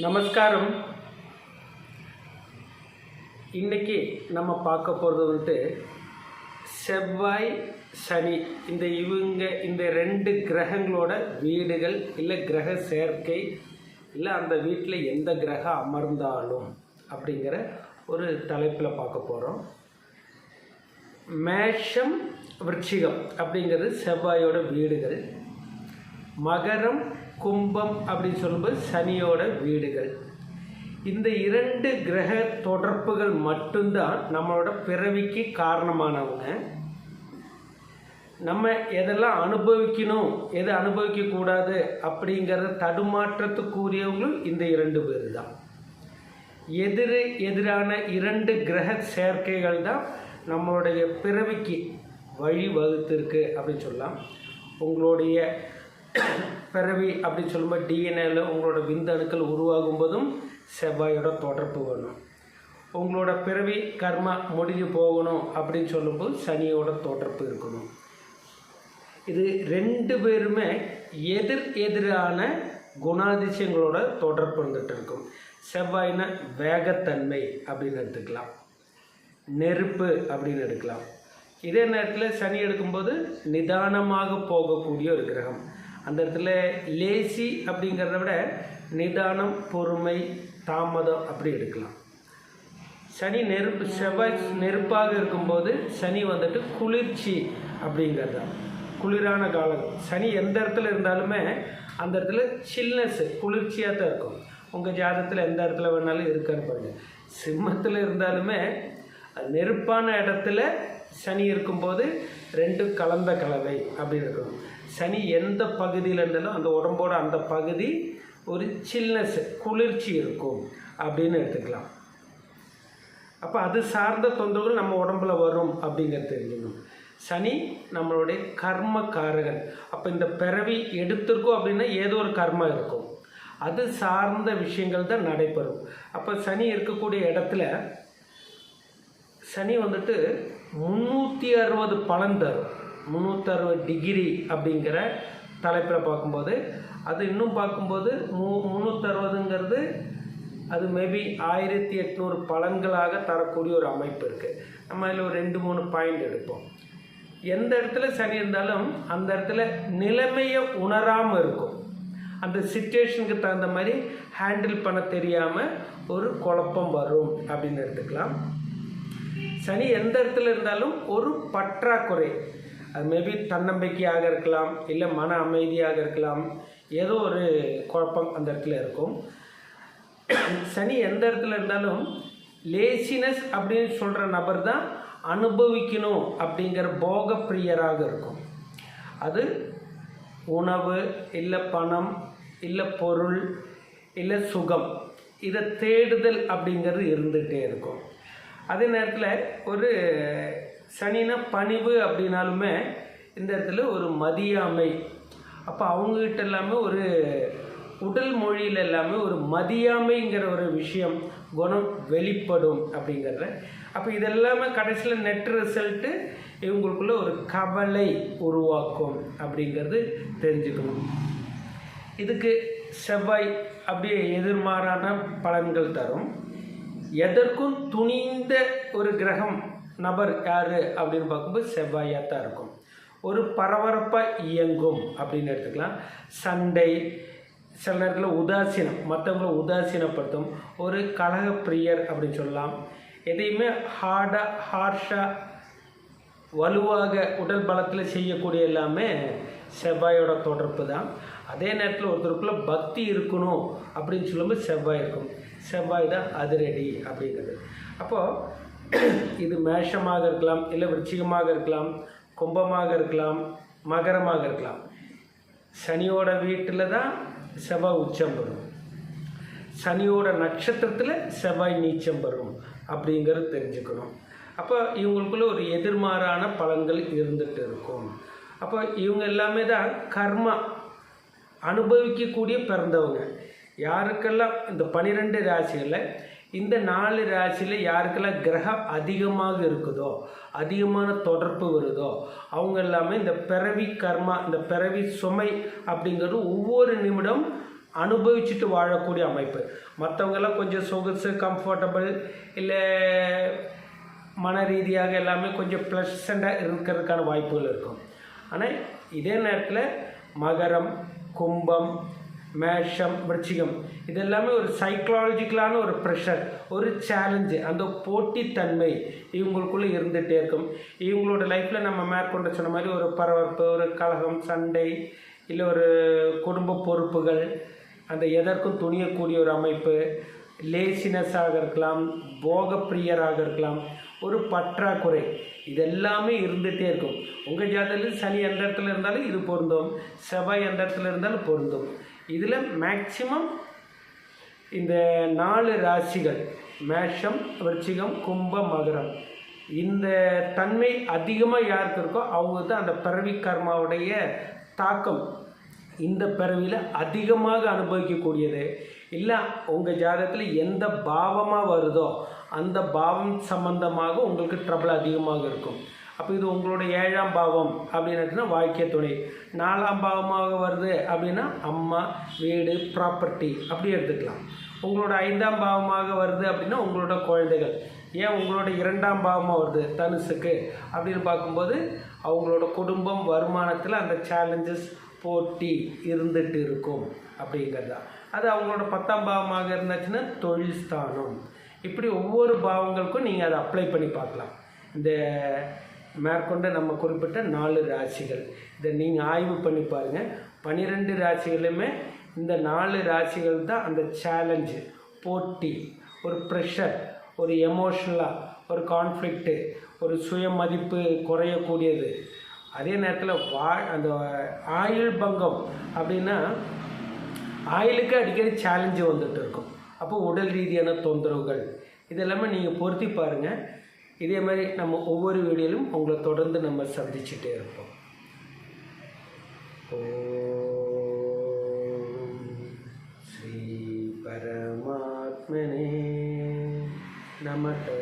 நமஸ்காரம். இன்றைக்கி நம்ம பார்க்க போகிறது வந்துட்டு செவ்வாய் சனி. இந்த இவங்க இந்த ரெண்டு கிரகங்களோட வீடுகள் இல்லை கிரக சேர்க்கை இல்லை அந்த வீட்டில் எந்த கிரகம் அமர்ந்தாலும் அப்படிங்கிற ஒரு தலைப்பில் பார்க்க போகிறோம் மேஷம் விருச்சிகம் அப்படிங்கிறது செவ்வாயோட வீடுகள். மகரம் கும்பம் அப்படின்னு சொல்லும்போது சனியோட வீடுகள். இந்த இரண்டு கிரக தொடர்புகள் மட்டும்தான் நம்மளோட பிறவிக்கு காரணமானவங்க. நம்ம எதெல்லாம் அனுபவிக்கணும் எதை அனுபவிக்கக்கூடாது அப்படிங்கிற தடுமாற்றத்துக்குரியவங்களும் இந்த இரண்டு பேர் தான் எதிர் எதிரான இரண்டு கிரக சேர்க்கைகள் தான் நம்மளுடைய பிறவிக்கு வழி வகுத்திருக்கு அப்படின்னு சொல்லலாம். உங்களுடைய பிறவி அப்படின்னு சொல்லும்போது டிஎன்ஏல உங்களோட விந்தணுக்கள் உருவாகும் போதும் செவ்வாயோட தொடர்பு வேணும். உங்களோட பிறவி கர்மா முடிஞ்சு போகணும் அப்படின்னு சொல்லும்போது சனியோட தொடர்பு இருக்கணும். இது ரெண்டு பேருமே எதிர் எதிரான குணாதிசயங்களோட தொடர்பு வந்துட்டு இருக்கும். செவ்வாய்னா வேகத்தன்மை அப்படின்னு எடுத்துக்கலாம். நெருப்பு அப்படின்னு எடுக்கலாம். இதே நேரத்தில் சனி எடுக்கும்போது நிதானமாக போகக்கூடிய ஒரு கிரகம். அந்த இடத்துல லேசி அப்படிங்கிறத விட நிதானம் பொறுமை தாமதம் அப்படி எடுக்கலாம். சனி நெருப்பு செவ்வாய் நெருப்பாக இருக்கும்போது சனி வந்துட்டு குளிர்ச்சி அப்படிங்கிறது. தான் குளிரான காலம் சனி எந்த இடத்துல இருந்தாலுமே அந்த இடத்துல சில்னஸ் குளிர்ச்சியாக தான் இருக்கும். உங்கள் ஜாதகத்தில் எந்த இடத்துல வேணாலும் இருக்கான்னு பாருங்கள் சிம்மத்தில் இருந்தாலுமே நெருப்பான இடத்துல சனி இருக்கும்போது ரெண்டும் கலந்த கலவை அப்படின்னு இருக்கணும். சனி எந்த பகுதியில் இருந்தாலும் அந்த உடம்போட அந்த பகுதி ஒரு சில்னஸ் குளிர்ச்சி இருக்கும் அப்படின்னு எடுத்துக்கலாம். அப்போ அது சார்ந்த தொந்தரவுகள் நம்ம உடம்புல வரும் அப்படிங்கிறது தெரிஞ்சுக்கணும். சனி நம்மளுடைய கர்மக்காரகன். அப்போ இந்த பிறவி எடுத்திருக்கோம் அப்படின்னா ஏதோ ஒரு கர்மா இருக்கும். அது சார்ந்த விஷயங்கள் தான் நடைபெறும். அப்போ சனி இருக்கக்கூடிய இடத்துல சனி வந்துட்டு முந்நூற்றி அறுபது பலன் தரும். முந்நூற்றறுபது டிகிரி அப்படிங்கிற தலைப்பில் பார்க்கும்போது அது இன்னும் பார்க்கும்போது மு முந்நூற்றறுபதுங்கிறது அது மேபி ஆயிரத்தி எட்நூறு பலன்களாக தரக்கூடிய ஒரு அமைப்பு இருக்குது நம்ம அதில் ஒரு ரெண்டு மூணு பாயிண்ட் எடுப்போம். எந்த இடத்துல சனி இருந்தாலும் அந்த இடத்துல நிலைமையை உணராமல் இருக்கும். அந்த சுச்சுவேஷனுக்கு தகுந்த மாதிரி ஹேண்டில் பண்ண தெரியாமல் ஒரு குழப்பம் வரும் அப்படின்னு எடுத்துக்கலாம். சனி எந்த இடத்துல இருந்தாலும் ஒரு பற்றாக்குறை அது மேபி தன்னம்பிக்கையாக இருக்கலாம் இல்லை மன அமைதியாக இருக்கலாம் ஏதோ ஒரு குழப்பம் அந்த இடத்துல இருக்கும். சனி எந்த இடத்துல இருந்தாலும் லேசினஸ் அப்படின்னு சொல்கிற நபர் தான் அனுபவிக்கணும் அப்படிங்கிற போக பிரியராக இருக்கும். அது உணவு இல்லை பணம் இல்லை பொருள் இல்லை சுகம் இதை தேடுதல் அப்படிங்கிறது இருந்துகிட்டே இருக்கும். அதே நேரத்தில் ஒரு சனினா பணிவு அப்படின்னாலுமே இந்த இடத்துல ஒரு மதியாமை. அப்போ அவங்கக்கிட்ட எல்லாமே ஒரு உடல் மொழியில் எல்லாமே ஒரு மதியாமைங்கிற ஒரு விஷயம் குணம் வெளிப்படும் அப்படிங்கிறத. அப்போ இதெல்லாமே கடைசியில் நெட் ரிசல்ட்டு இவங்களுக்குள்ள ஒரு கவலை உருவாக்கும் அப்படிங்கிறது தெரிஞ்சுக்கணும். இதுக்கு செவ்வாய் அப்படியே எதிர்மாறான பலன்கள் தரும். எதற்கும் துணிந்த ஒரு கிரகம் நபர் யார் அப்படின்னு பார்க்கும்போது செவ்வாயாக தான் இருக்கும். ஒரு பரபரப்பாக இயங்கும் அப்படின்னு எடுத்துக்கலாம். சண்டை சில நேரத்தில் உதாசீனம் மற்றவங்கள உதாசீனப்படுத்தும் ஒரு கலக பிரியர் அப்படின்னு சொல்லலாம். எதையுமே ஹார்டாக ஹார்ஷாக வலுவாக உடல் பலத்தில் செய்யக்கூடிய எல்லாமே செவ்வாயோட தொடர்பு தான். அதே நேரத்தில் ஒருத்தருக்குள்ள பக்தி இருக்கணும் அப்படின்னு சொல்லும்போது செவ்வாய் இருக்கும். செவ்வாய் தான் அதிரடி அப்படிங்கிறது. அப்போது இது மேஷமாக இருக்கலாம் இல்லை விருச்சிகமாக இருக்கலாம் கும்பமாக இருக்கலாம் மகரமாக இருக்கலாம். சனியோட வீட்டில் தான் செவ்வாய் உச்சம் வரும். சனியோட நட்சத்திரத்தில் செவ்வாய் நீச்சம் வரும் அப்படிங்கிறது தெரிஞ்சுக்கணும். அப்போ இவங்களுக்குள்ள ஒரு எதிர்மாறான பலன்கள் இருந்துகிட்டு இருக்கும். அப்போ இவங்க எல்லாமே தான் கர்மா அனுபவிக்கக்கூடிய பிறந்தவங்க. யாருக்கெல்லாம் இந்த பனிரெண்டு ராசிகளில் இந்த நாலு ராசியில் யாருக்கெல்லாம் கிரகம் அதிகமாக இருக்குதோ அதிகமான தொடர்பு வருதோ அவங்க எல்லாமே இந்த பிறவி கர்மா இந்த பிறவி சுமை அப்படிங்கிறது ஒவ்வொரு நிமிடம் அனுபவிச்சுட்டு வாழக்கூடிய அமைப்பு. மற்றவங்கெல்லாம் கொஞ்சம் சொகுசு கம்ஃபர்டபுள் இல்லை மன ரீதியாக எல்லாமே கொஞ்சம் ப்ளசண்ட்டாக இருக்கிறதுக்கான வாய்ப்புகள் இருக்கும். ஆனால் இதே நேரத்தில் மகரம் கும்பம் மேஷம் விருச்சிகம். இதெல்லாமே ஒரு சைக்கலாஜிக்கலான ஒரு ப்ரெஷர் ஒரு சேலஞ்சு அந்த போட்டித்தன்மை இவங்களுக்குள்ளே இருந்துகிட்டே இருக்கும். இவங்களோட லைஃப்பில் நம்ம மேற்கொண்டு சொன்ன மாதிரி ஒரு பரபரப்பு ஒரு கலகம் சண்டை இல்லை ஒரு குடும்ப பொறுப்புகள் அந்த எதற்கும் துணியக்கூடிய ஒரு அமைப்பு லேசினஸாக இருக்கலாம் போகப்பிரியராக இருக்கலாம் ஒரு பற்றாக்குறை இதெல்லாமே இருந்துகிட்டே இருக்கும். உங்கள் ஜாதகத்தில் சனி எந்த இடத்துல இருந்தாலும் இது பொருந்தும். செவ்வாய் எந்த இடத்துல இருந்தாலும் பொருந்தும். இதில் மேக்சிமம் இந்த நாலு ராசிகள் மேஷம் விருச்சிகம் கும்பம் மகரம். இந்த தன்மை அதிகமாக யாருக்கு இருக்கோ அவங்க தான் அந்த பிறவி கர்மாவுடைய தாக்கம். இந்த பிறவியில் அதிகமாக அனுபவிக்கக்கூடியது. இல்லை உங்கள் ஜாதகத்தில் எந்த பாவமாக வருதோ அந்த பாவம் சம்பந்தமாக உங்களுக்கு ட்ரபிள் அதிகமாக இருக்கும். அப்போ இது உங்களோட ஏழாம் பாவம் அப்படின்னா வாழ்க்கை துணை. நாலாம் பாவமாக வருது அப்படின்னா அம்மா வீடு ப்ராப்பர்ட்டி அப்படி எடுத்துக்கலாம். உங்களோட ஐந்தாம் பாவமாக வருது அப்படின்னா உங்களோட குழந்தைகள். ஏன் உங்களோட இரண்டாம் பாவமாக வருது? தனுசுக்கு. அப்படின்னு பார்க்கும்போது அவங்களோட குடும்பம் வருமானத்தில் அந்த சேலஞ்சஸ் போட்டி இருந்துட்டு இருக்கும் அப்படிங்கிறது. தான் அது அவங்களோட பத்தாம் பாவமாக இருந்துச்சுன்னா தொழில் ஸ்தானம். இப்படி ஒவ்வொரு பாவங்களுக்கும் நீங்கள் அதை அப்ளை பண்ணி பார்க்கலாம். இந்த மேற்கொண்டு நம்ம குறிப்பிட்ட நாலு ராசிகள். இதை நீங்கள் ஆய்வு பண்ணி பாருங்கள் பன்னிரெண்டு ராசிகளுமே இந்த நாலு ராசிகள் தான் அந்த சேலஞ்சு போட்டி ஒரு ப்ரெஷர் ஒரு எமோஷ்னலாக ஒரு கான்ஃப்ளிக்ட்டு ஒரு சுயமதிப்பு குறையக்கூடியது. அதே நேரத்தில் வா அந்த ஆயுள் பங்கம் அப்படின்னா ஆயிலுக்கு அடிக்கடி சேலஞ்சு வந்துட்டு இருக்கும். அப்போ உடல் ரீதியான தொந்தரவுகள் இதெல்லாமே நீங்கள் பொருத்தி பாருங்கள் இதே மாதிரி நம்ம ஒவ்வொரு வீடியோலும் உங்களை தொடர்ந்து நம்ம சந்திச்சுட்டே இருப்போம். ஓ ஸ்ரீ பரமாத்மனே நமக்கு